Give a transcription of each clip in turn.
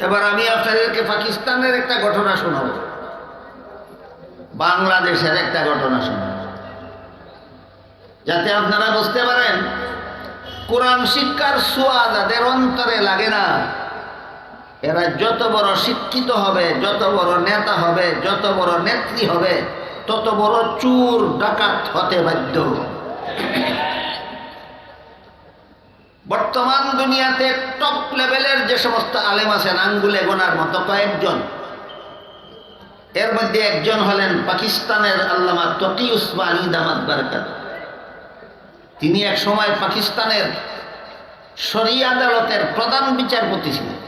এবার আমি আপনাদেরকে পাকিস্তানের একটা ঘটনা শোনাব। বাংলাদেশের একটা ঘটনা শোনাব। যাতে আপনারা বুঝতে পারেন, কোরআন শিক্ষার সোয়া যাদের অন্তরে লাগে না, এরা যত বড় শিক্ষিত হবে, যত বড় নেতা হবে, যত বড় নেত্রী হবে, তত বড় চুর ডাকাত হতে বাধ্য। বর্তমান দুনিয়াতে টপ লেভেলের যে সমস্ত আলেম আছেন, আঙ্গুলে গোনার মতো কয়েকজন। এর মধ্যে একজন হলেন পাকিস্তানের আল্লামা তকি উসমানী দামাত বারকাত। তিনি এক সময় পাকিস্তানের শরী আদালতের প্রধান বিচারপতি ছিলেন।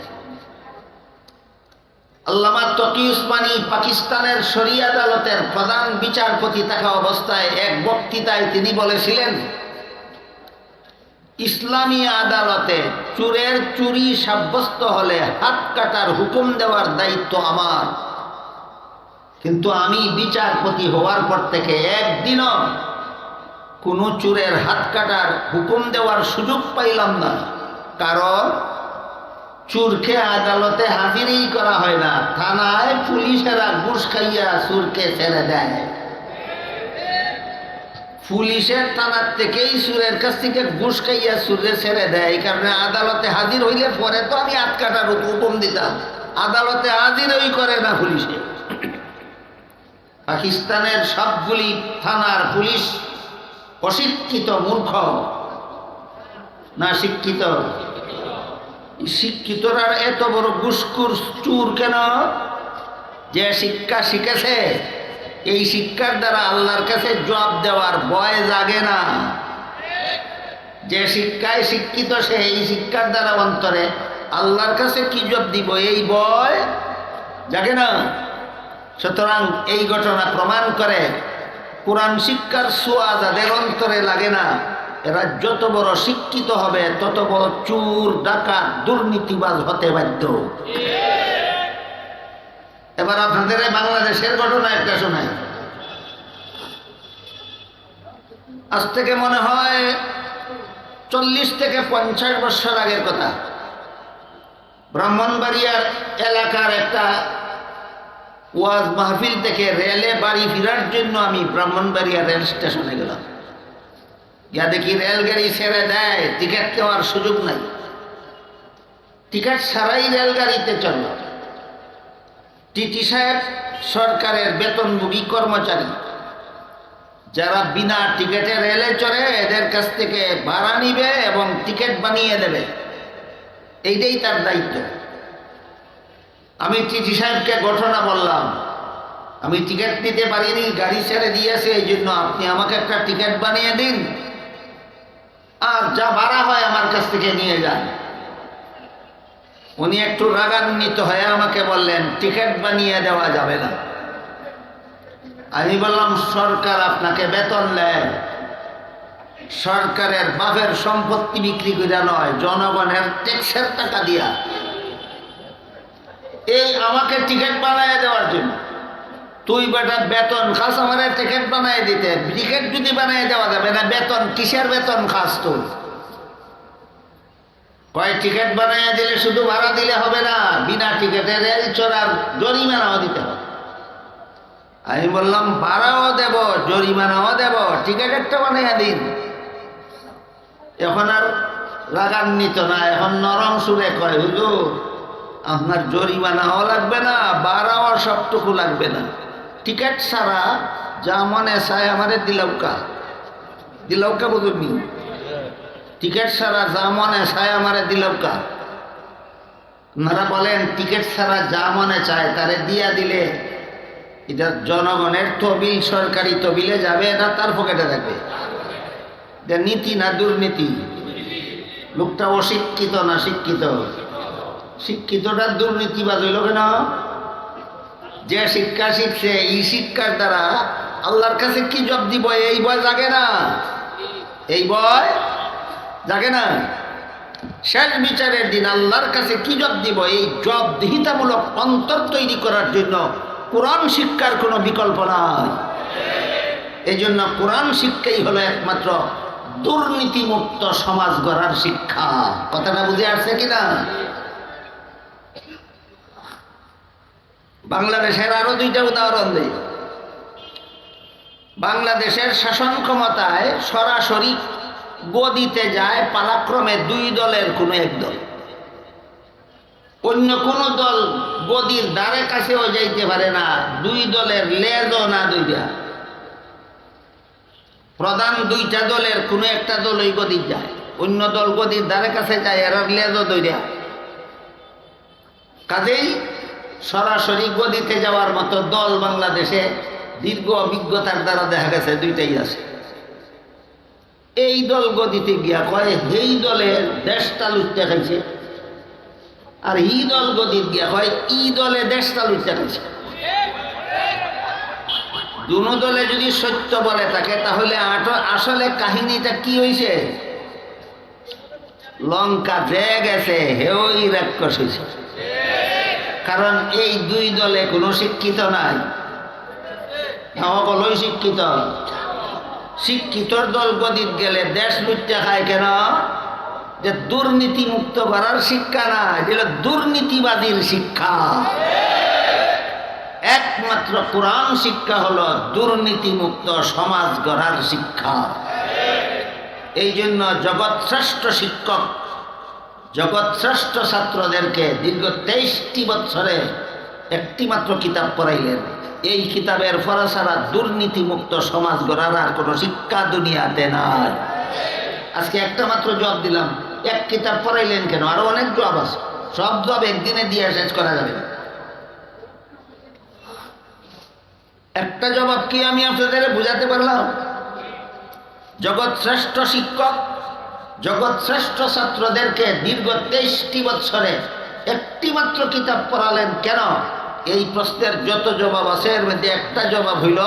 আল্লামা তকি উসমানী পাকিস্তানের শরী আদালতের প্রধান বিচারপতি থাকা অবস্থায় এক বক্তৃতায় তিনি বলেছিলেন ইসলামী আদালতে চুরের চুরি সাব্যস্ত হলে হাত কাটার হুকুম দেওয়ার দায়িত্ব আমার। কিন্তু আমি বিচারপতি হওয়ার পর থেকে একদিনও কোনো চুরের হাত কাটার হুকুম দেওয়ার সুযোগ পাইলাম না। কারণ চুরকে আদালতে হাজিরই করা হয় না, থানায় পুলিশেরা ঘুষ খাইয়া চুরকে ছেড়ে দেয়। পুলিশের থানার থেকেই সুরের কাছ থেকে ঘুষ খাইয়া সুরে ছেড়ে দেয়, এই কারণে আদালতে হাজির হইলে পরে তো আমি হাত কাটার হুকুম দিতাম। আদালতে হাজিরই করে না পুলিশে। পাকিস্তানের সবগুলি থানার পুলিশ অশিক্ষিত মূর্খ। না শিক্ষিত? শিক্ষিতরা এত বড় গুসকুর চুর কেন? যে শিক্ষা শিখেছে এই শিক্ষার দ্বারা আল্লাহর কাছে জবাব দেওয়ার ভয় জাগে না। যে শিক্ষায় শিক্ষিত, সে এই শিক্ষার দ্বারা অন্তরে আল্লাহর কাছে কি জব দিব? এই ভয় জাগে না। সুতরাং এই ঘটনা প্রমাণ করে, কোরআন শিক্ষার সোয়া যাদের অন্তরে লাগে না, এরা যত বড় শিক্ষিত হবে, তত বড় চুর, ডাকাত, দুর্নীতিবাজ হতে বাধ্য। এবার আপনাদের বাংলাদেশের ঘটনা একটা শোনায় আজ থেকে মনে হয় চল্লিশ থেকে পঞ্চাশ বছর আগের কথা। ব্রাহ্মণবাড়িয়ার এলাকার একটা ওয়াজ মাহফিল থেকে রেলে বাড়ি ফেরার জন্য আমি ব্রাহ্মণবাড়িয়া রেল স্টেশনে গেলাম। যা দেখি রেলগাড়ি ছেড়ে দেয়, টিকিট নেওয়ার সুযোগ নাই। টিকিট ছাড়াই রেলগাড়িতে চলল টিটি সাহেব সরকারের বেতনভোগী কর্মচারী। যারা বিনা টিকিটে রেলে চড়ে, এদের কাছ থেকে ভাড়া নিবে এবং টিকিট বানিয়ে দেবে। এইটাই তার দায়িত্ব। আমি টিটি সাহেবকে ঘটনা বললাম। আমি টিকিট নিতে পারিনি, গাড়ি ছেড়ে দিয়েছে, এই জন্য আপনি আমাকে একটা টিকিট বানিয়ে দিন। আর যা ভাড়া হয় আমার কাছ থেকে নিয়ে যান। উনি একটু রাগান্বিত হয়ে আমাকে বললেন, টিকিট বানিয়ে দেওয়া যাবে না। আমি বললাম, সরকার আপনাকে বেতন দেয়। সরকারের বাপের সম্পত্তি বিক্রি করে নয়, জনগণের ট্যাক্সের টাকা দিয়া। এই আমাকে টিকিট বানায় দেওয়ার জন্য। তুই বেটা বেতন খাস, আমার টিকিট বানায় দিতে। টিকিট যদি বানায় দেওয়া যাবে না, বেতন, কিসের বেতন খাস তুই? কয় টিকিট বানাইয়া দিলে শুধু ভাড়া দিলে হবে না, বিনা টিকিটে রেল চড়ার জরিমানাও দিতে হবে। আমি বললাম, ভাড়াও দেব, জরিমানাও দেব টিকিট একটা বানাইয়া দিন। এখন আর রাগান্বিত না, এখন নরম সুরে কয়, হুজুর, আপনার জরিমানাও লাগবে না, ভাড়াও সবটুকু লাগবে না। টিকিট ছাড়া যা মনে চায় আমাদের দিলৌকা দিলৌকা বুঝুননি টিকিট ছাড়া যা মনে চায় আমারে দিলৌকা আপনারা বলেন, টিকিট ছাড়া যা মনে চায় তারে দিয়া দিলে এটা জনগণের তবিল সরকারি তবিলে যাবে এটা তার পকেটে থাকবে? এটা নীতি না দুর্নীতি? লোকটা অশিক্ষিত না শিক্ষিত? শিক্ষিতটা দুর্নীতিবাদ হইল কেন? যে শিক্ষা শিখছে, এই শিক্ষার দ্বারা আল্লাহর কাছে কি জব দিব? এই বয় জাগে না। এই বয় জাগে না। শেষ বিচারের দিন আল্লাহর কাছে কি জব দিব? এই জবদিহিতামূলক অন্তর তৈরি করার জন্য কোরআন শিক্ষার কোনো বিকল্প নাই। এই জন্য কোরআন শিক্ষাই হলো একমাত্র দুর্নীতিমুক্ত সমাজ গড়ার শিক্ষা। কথাটা বুঝে আসছে কিনা বাংলাদেশের আরও দুইটা উদাহরণ দেই। বাংলাদেশের শাসন ক্ষমতায় সরাসরি গদিতে যায় পালাক্রমে দুই দলের কোনো এক দল। অন্য কোনো দল গদির দ্বারে কাছেও যাইতে পারে না, দুই দলের লেজও না দুইটা। প্রধান দুইটা দলের কোনো একটা দল ওই গদির যায়, অন্য দল গদির দ্বারে কাছে যায় এর লেজও দুইটা। কাজেই সরাসরি গদিতে যাওয়ার মতো দল বাংলাদেশে দীর্ঘ অভিজ্ঞতার দ্বারা দেখা গেছে, দুইটাই আছে। এই দল গদিতে গিয়া কয় এই দলের দেশটা লুটতে খাইছে। আর ই দল গদিত গিয়া কয়, ই দলে দেশটা লুটতে খাইছে। দুনো দলে যদি সত্য বলে থাকে, তাহলে আসলে কাহিনীটা কি হয়েছে লঙ্কা যে গেছে, হেওই রাক্ষস হয়েছে কারণ এই দুই দলে কোনো শিক্ষিত নাই। সকলই শিক্ষিত। শিক্ষিতর দল গদিত গেলে দেশ লুটতে খায় কেন? যে দুর্নীতি মুক্ত করার শিক্ষা না যেটা দুর্নীতিবাদীর শিক্ষা। একমাত্র কোরআন শিক্ষা হলো দুর্নীতিমুক্ত সমাজ গড়ার শিক্ষা। এই জন্য জগৎশ্রেষ্ঠ শিক্ষক, জগৎশ্রেষ্ঠ ছাত্রদেরকে দীর্ঘ তেইশটি বছরে একটি মাত্র কিতাব পড়াইলেন। এই কিতাবের ফরাসারা দুর্নীতিমুক্ত সমাজ গড়ার আর কোনো শিক্ষা দুনিয়াতে নাই। আজকে একটা মাত্র জবাব দিলাম, এক কিতাব পড়াইলেন কেন? আরও অনেক জবাব আছে। সব জবাব একদিনে দিয়ে শেষ করা যাবে না। একটা জবাব কি আমি আপনাদের বুঝাতে পারলাম? জগৎ শ্রেষ্ঠ শিক্ষক, জগৎ শ্রেষ্ঠ ছাত্রদেরকে দীর্ঘ তেইশটি বছরে একটি মাত্র কিতাব পড়ালেন কেন? এই প্রশ্নের যত জবাব আছে, এর মধ্যে একটা জবাব হইল,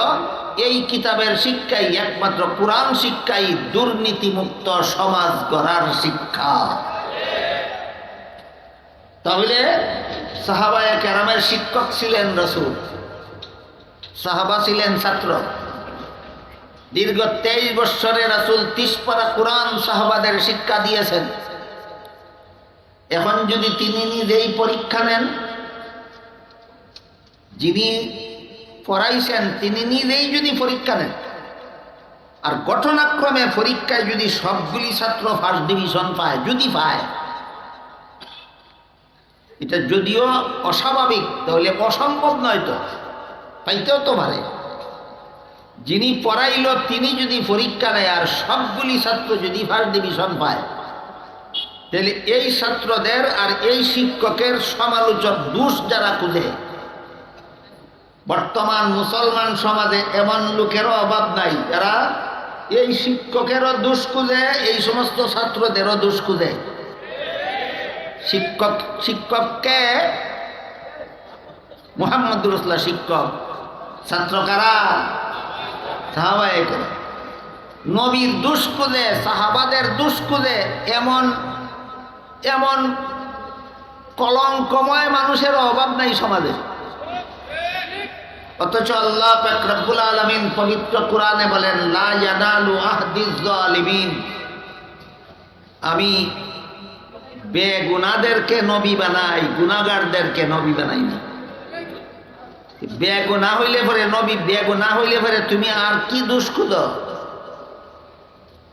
এই কিতাবের শিক্ষাই একমাত্র কোরআন শিক্ষাই দুর্নীতিমুক্ত সমাজ গড়ার শিক্ষা। তাহলে সাহাবায় কেরামের শিক্ষক ছিলেন রসুল, সাহাবা ছিলেন ছাত্র। দীর্ঘ তেইশ বৎসরে রাসুল তিসপারা কোরআন সাহাবাদের শিক্ষা দিয়েছেন। এখন যদি তিনি নিজেই পরীক্ষা নেন যিনি পড়াইছেন, তিনি নিজেই যদি পরীক্ষা নেন, আর ঘটনাক্রমে পরীক্ষায় যদি সবগুলি ছাত্র ফার্স্ট ডিভিশন পায়, যদি পায়, এটা যদিও অস্বাভাবিক, তাহলে অসম্ভব নয় তো পাইতেও তো পারে। যিনি পড়াইল, তিনি যদি পরীক্ষা নেয়, আর সবগুলি ছাত্র যদি ফার্স্ট ডিভিশন পায়, তাহলে এই ছাত্রদের আর এই শিক্ষকের সমালোচক, দোষ যারা খুঁজে বর্তমান মুসলমান সমাজে এমন লোকেরও অভাব নাই। যারা এই শিক্ষকেরও দোষ খুঁজে, এই সমস্ত ছাত্রদেরও দোষ খুঁজে। শিক্ষক, শিক্ষককে মোহাম্মদ রসুল্লাহ শিক্ষক, ছাত্র কারা? সাহাবায় করে নবীর দুষ্কুদে সাহাবাদের দুষ্কুদে এমন এমন কলঙ্কময় মানুষের অভাব নাই সমাজে। অথচ আল্লাহ রব্বুল আলমিন পবিত্র কোরআনে বলেন আমি বেগুনাদেরকে নবী বানাই গুনাগারদেরকে নবী বানাই না। বেগুনা হইলে পরে নবী, বেগুনা হইলে পরে তুমি আর কি দুষ্কুদ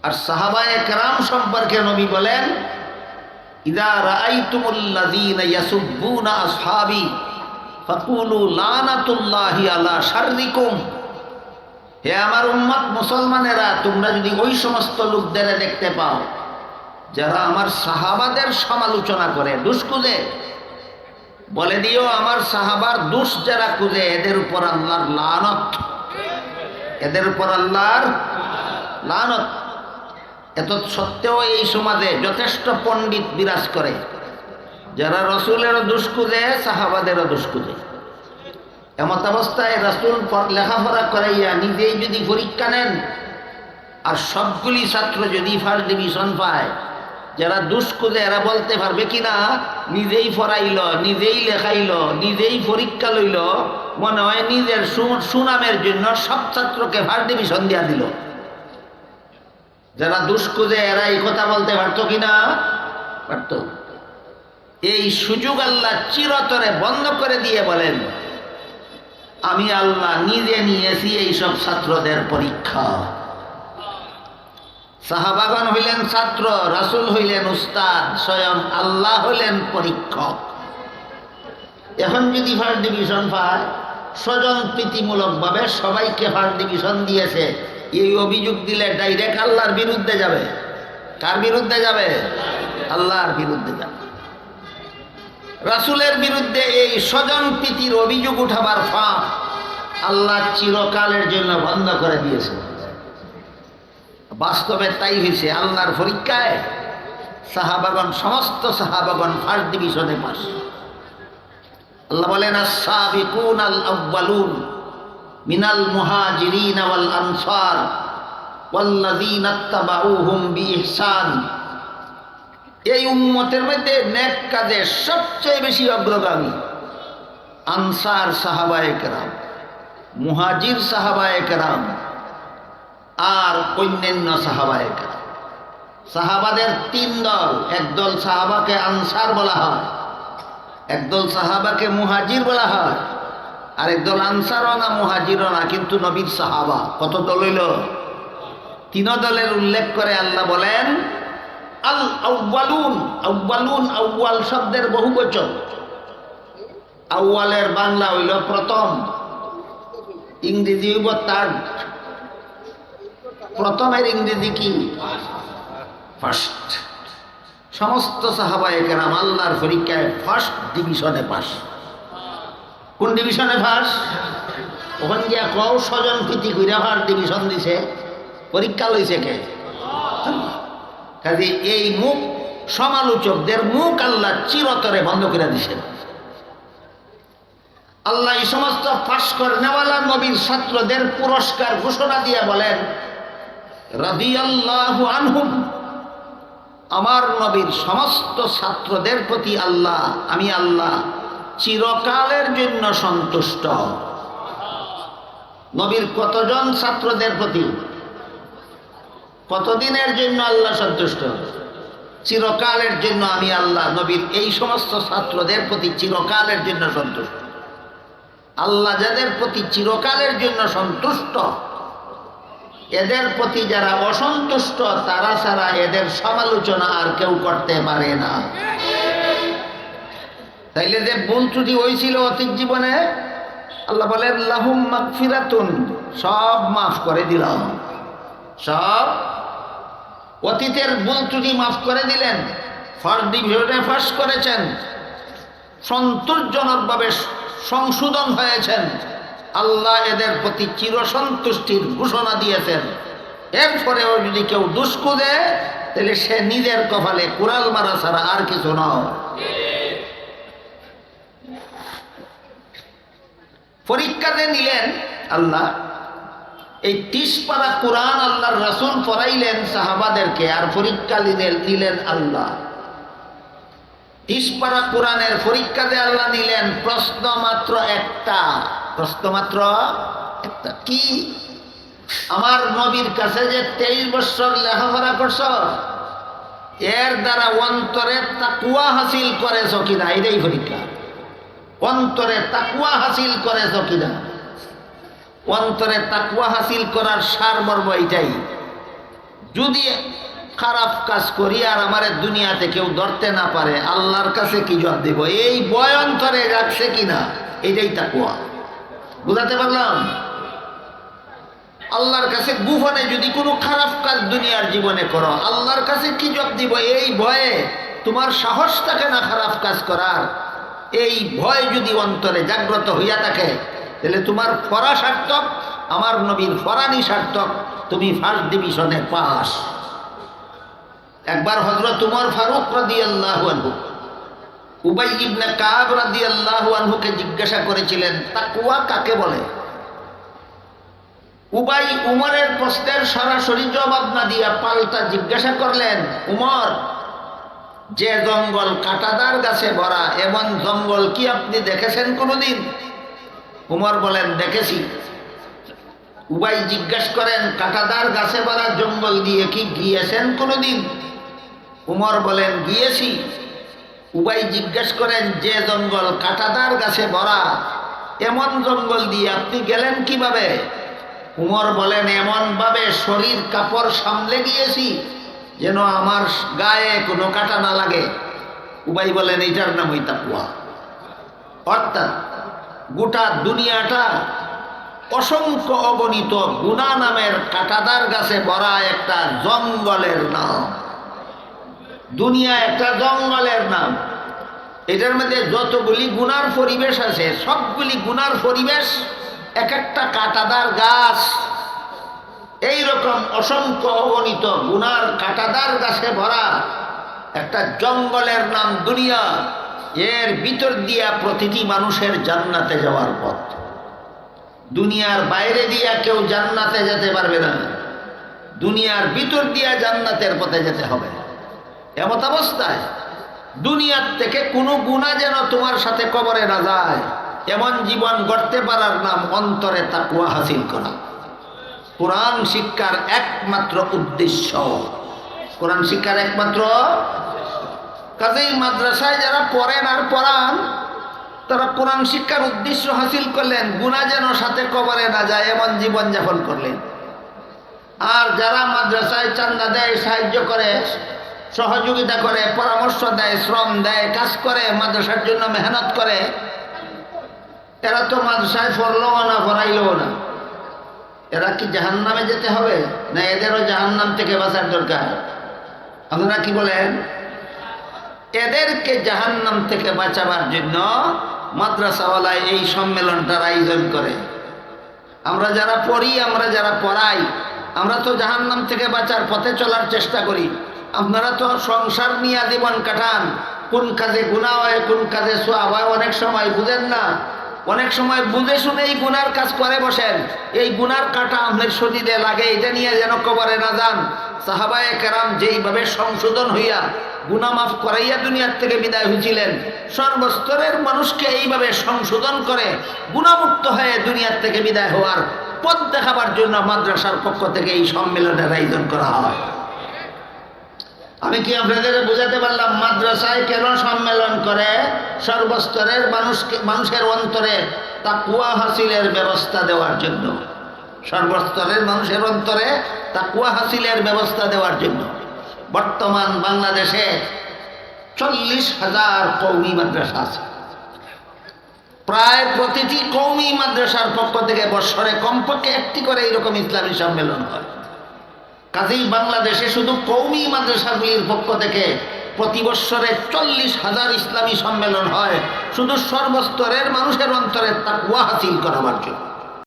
আর সাহাবায় কেরাম সম্পর্কে নবী বলেন, ইদা রাআইতুমুল্লাযীনা ইয়াসুব্বুনা আসহাবি। ফাকুলু হে আমার উম্মত মুসলমানেরা, তোমরা যদি ওই সমস্ত লোকদের দেখতে পাও, যারা আমার সাহাবাদের সমালোচনা করে দুষ্কুদে বলে দিও আমার সাহাবার দুষ যারা খুঁজে, এদের উপর আল্লাহর লানত। এদের উপর আল্লাহর লানত। এত সত্ত্বেও এই সমাজে যথেষ্ট পণ্ডিত বিরাজ করে। যারা রসুলেরও দুষ খুঁজে সাহাবাদেরও দুষ খুঁজে এমত অবস্থায় রাসুল লেখাপড়া করাইয়া নিজেই যদি পরীক্ষা নেন, আর সবগুলি ছাত্র যদি ফার্স্ট ডিভিশন পায়, যারা দুষ্কুদে এরা বলতে পারবে কি না, নিজেই পড়াইল, নিজেই লেখাইল, নিজেই পরীক্ষা লইল, মনে হয় নিজের সুনামের জন্য সব ছাত্রকে ফার্স্ট ডিভিশন দিয়া দিল। যারা দুষ্কুদে এরা এই কথা বলতে পারতো কি না? পারত। এই সুযোগ আল্লাহ চিরতরে বন্ধ করে দিয়ে বলেন, আমি আল্লাহ নিজে নিয়েছি এইসব ছাত্রদের পরীক্ষা। সাহাবাগন হইলেন ছাত্র, রাসুল হইলেন উস্তাদ, স্বয়ং আল্লাহ হইলেন পরীক্ষক। এখন যদি ফার্স্ট ডিভিশন পায়, স্বজন প্রীতিমূলকভাবে সবাইকে ফার্স্ট ডিভিশন দিয়েছে, এই অভিযোগ দিলে ডাইরেক্ট আল্লাহর বিরুদ্ধে যাবে। কার বিরুদ্ধে যাবে? আল্লাহর বিরুদ্ধে যাবে। রাসুলের বিরুদ্ধে এই স্বজন প্রীতির অভিযোগ উঠাবার ফাঁক আল্লাহ চিরকালের জন্য বন্ধ করে দিয়েছে। বাস্তবে তাই হয়েছে, আল্লাহর পরীক্ষায় সাহাবাগন সমস্ত সাহাবাগন ফার্স্ট ডিভিশনে পাস আল্লাহ বলেন আসাবিকুন আল আব্বালুন মিনাল মুহাজিরিন ওয়াল আনসার ওয়াল্লাযীন আত্তাবাউহুম বিইহসান। এই উম্মতের মধ্যে নেক কাজে সবচেয়ে বেশি অগ্রগামী আনসার সাহাবায়ে কেরাম, মুহাজির সাহাবায়ে কেরাম আর অন্যান্য সাহাবায়ে কেরাম। সাহাবাদের তিন দল, একদল সাহাবাকে আনসার বলা হয়, একদল সাহাবাকে মুহাজির বলা হয়, আর একদল আনসারও না, মুহাজিরও না, কিন্তু নবীর সাহাবা। কত দল হইল? তিন দলের উল্লেখ করে আল্লাহ বলেন আল আউ্বালুন আউ্বালুন আউ্বাল শব্দের বহু বচন। আউ্বালের বাংলা হইল প্রথম। ইংরেজি হইব থার্ড প্রথমের ইংরেজি কি? ফার্স্ট সমস্ত সাহাবায়ে কেরাম আল্লাহর পরীক্ষায় ফার্স্ট ডিভিশনে পাস কোন ডিভিশনে ফার্স্ট ওখান গিয়া কও স্বজন প্রীতি কইরা ফার্স্ট ডিভিশন দিছে। পরীক্ষা লইছে কে? কাজে এই মুখ সমালোচকদের মুখ আল্লাহ চিরতরে বন্ধ করে দিছেন আল্লাহ এই সমস্ত ফাঁস করে নেওয়ালা নবীর ছাত্রদের পুরস্কার ঘোষণা দিয়ে বলেন, রাদিয়াল্লাহু আনহুম, আমার নবীর সমস্ত ছাত্রদের প্রতি আল্লাহ, আমি আল্লাহ চিরকালের জন্য সন্তুষ্ট। নবীর কতজন ছাত্রদের প্রতি? কতদিনের জন্য আল্লাহ সন্তুষ্ট? চিরকালের জন্য আমি আল্লাহ নবীর এই সমস্ত ছাত্রদের প্রতি চিরকালের জন্য সন্তুষ্ট। আল্লাহ যাদের প্রতি চিরকালের জন্য সন্তুষ্ট, এদের প্রতি যারা অসন্তুষ্ট, তারা ছাড়া এদের সমালোচনা আর কেউ করতে পারে না। তাইলে যে ভুল ত্রুটি হয়েছিল অতীত জীবনে, আল্লাহ বলেন, লাহুম মাগফিরাতুন, সব মাফ করে দিলাম। সব অতীতের ভুল ত্রুটি মাফ করে দিলেন ফার্স্ট ডিভিশনে ফাঁস করেছেন, সন্তোষজনকভাবে সংশোধন হয়েছেন, আল্লাহ এদের প্রতি চিরসন্তুষ্টির ঘোষণা দিয়েছেন। এরপরেও যদি কেউ দুষ্কু দেয়, তাহলে সে নিজের কপালে কুড়াল মারা ছাড়া আর কিছু নয়। পরীক্ষাতে নিলেন আল্লাহ এই তিস পারা কোরআন আল্লাহর রাসুল পড়াইলেন সাহাবাদেরকে আর পরীক্ষা নিলেন নিলেন আল্লাহ। তিস পারা কোরআনের পরীক্ষাতে আল্লাহ নিলেন প্রশ্ন মাত্র একটা। প্রশ্ন মাত্র একটা কি? আমার নবীর কাছে যে তেইশ বছর লেখাপড়া করছ, এর দ্বারা অন্তরে তাকুয়া হাসিল করেছ কিনা? এটাই পরীক্ষা। অন্তরে তাকুয়া হাসিল করেছ কিনা? অন্তরে তাকুয়া হাসিল করার সারমর্ম এটাই। যদি খারাপ কাজ করি আর আমার দুনিয়াতে কেউ ধরতে না পারে, আল্লাহর কাছে কি জব দেব? এই বয় অন্তরে রাখছে কিনা? এটাই তাকুয়া বুঝাতে পারলাম? আল্লাহর কাছে গুফনে যদি কোনো খারাপ কাজ দুনিয়ার জীবনে করো, আল্লাহর কাছে কি জব দিব? এই ভয়ে তোমার সাহস থাকে না খারাপ কাজ করার। এই ভয় যদি অন্তরে জাগ্রত হইয়া থাকে তাহলে তোমার ফরা সার্থক, আমার নবীর ফরানি সার্থক, তুমি ফার্স্ট ডিভিশনে পাস। একবার হজরত উমর ফারুক রাদি আল্লাহ আনহু, উবাই ইবনে কাব রাদি আল্লাহ আনহুকে জিজ্ঞাসা করেছিলেন তাকুয়া কাকে বলে? উবাই উমরের প্রশ্নের সরাসরি জবাব না দিয়া পাল্টা জিজ্ঞাসা করলেন, উমর, যে জঙ্গল কাটাদার গাছে ভরা, এমন জঙ্গল কি আপনি দেখেছেন কোনোদিন? উমর বলেন, দেখেছি। উবাই জিজ্ঞাসা করেন কাটাদার গাছে ভরা জঙ্গল দিয়ে কি গিয়েছেন কোনোদিন? উমর বলেন, গিয়েছি। উবাই জিজ্ঞেস করেন, যে জঙ্গল কাটাদার গাছে ভরা, এমন জঙ্গল দিয়ে আপনি গেলেন কীভাবে? উমর বলেন, এমনভাবে শরীর কাপড় সামলে গিয়েছি, যেন আমার গায়ে কোনো কাটা না লাগে। উবাই বলেন এইটার নাম ওই তাকুয়া অর্থাৎ গোটা দুনিয়াটা অসংখ্য অগণিত গুণা নামের কাটাদার গাছে ভরা একটা জঙ্গলের নাম। দুনিয়া একটা জঙ্গলের নাম। এটার মধ্যে যতগুলি গুনার পরিবেশ আছে, সবগুলি গুনার পরিবেশ এক একটা কাটাদার গাছ। এই রকম অসংখ্য অগণিত গুনার কাটাদার গাছে ভরা একটা জঙ্গলের নাম দুনিয়া। এর ভিতর দিয়া প্রতিটি মানুষের জান্নাতে যাওয়ার পথ। দুনিয়ার বাইরে দিয়া কেউ জান্নাতে যেতে পারবে না। দুনিয়ার ভিতর দিয়া জান্নাতের পথে যেতে হবে। এমত অবস্থায় দুনিয়ার থেকে কোনো গুণা যেন তোমার সাথে কবরে না যায়, এমন জীবন গড়তে পারার নাম অন্তরে তাকুয়া হাসিল করা। কোরআন শিক্ষার একমাত্র উদ্দেশ্য। কোরআন শিক্ষার একমাত্র কাজেই মাদ্রাসায় যারা পড়েন আর পড়ান, তারা কোরআন শিক্ষার উদ্দেশ্য হাসিল করলেন গুণা যেন সাথে কবরে না যায়, এমন জীবন যাপন করলেন। আর যারা মাদ্রাসায় চান্দা দেয়, সাহায্য করে, সহযোগিতা করে, পরামর্শ দেয়, শ্রম দেয়, কাজ করে, মাদ্রাসার জন্য মেহনত করে, এরা তো মাদ্রাসায় পড়লও না পড়াইলও না। এরা কি জাহান নামে যেতে হবে? না এদেরও জাহান নাম থেকে বাঁচার দরকার? আপনারা কি বলেন? এদেরকে জাহান্নাম থেকে বাঁচাবার জন্য মাদ্রাসাওয়ালায় এই সম্মেলনটার আয়োজন করে। আমরা যারা পড়ি, আমরা যারা পড়াই, আমরা তো জাহান্নাম থেকে বাঁচার পথে চলার চেষ্টা করি। আপনারা তো সংসার নিয়ে জীবন কাটান। কোন কাজে গুণা হয়, কোন কাজে সোয়াব হয়, অনেক সময় বুঝেন না। অনেক সময় বুঝে শুনে এই গুনার কাজ করে বসেন। এই গুনার কাটা আমাদের শরীরে লাগে, এটা নিয়ে যেন কবরে না যান। সাহাবায়ে কেরাম যেইভাবে সংশোধন হইয়া গুনা মাফ করাইয়া দুনিয়ার থেকে বিদায় হয়েছিলেন সর্বস্তরের মানুষকে এইভাবে সংশোধন করে গুণামুক্ত হয়ে দুনিয়ার থেকে বিদায় হওয়ার পথ দেখাবার জন্য মাদ্রাসার পক্ষ থেকে এই সম্মেলনের আয়োজন করা হয়। আমি কি আপনাদের বোঝাতে পারলাম, মাদ্রাসায় কেন সম্মেলন করে? সর্বস্তরের মানুষকে, মানুষের অন্তরে তা কুয়া হাসিলের ব্যবস্থা দেওয়ার জন্য। সর্বস্তরের মানুষের অন্তরে তা কুয়া হাসিলের ব্যবস্থা দেওয়ার জন্য। বর্তমান বাংলাদেশে চল্লিশ হাজার কৌমি মাদ্রাসা আছে। প্রায় প্রতিটি কৌমি মাদ্রাসার পক্ষ থেকে বৎসরে কমপক্ষে একটি করে এইরকম ইসলামী সম্মেলন হয়। কাজেই বাংলাদেশে শুধু কৌমি মাদ্রাসাগুলির পক্ষ থেকে প্রতি বৎসরে চল্লিশ হাজার ইসলামী সম্মেলন হয়। শুধু সর্বস্তরের মানুষের অন্তরে তাকুয়া হাসিল করাবার জন্য।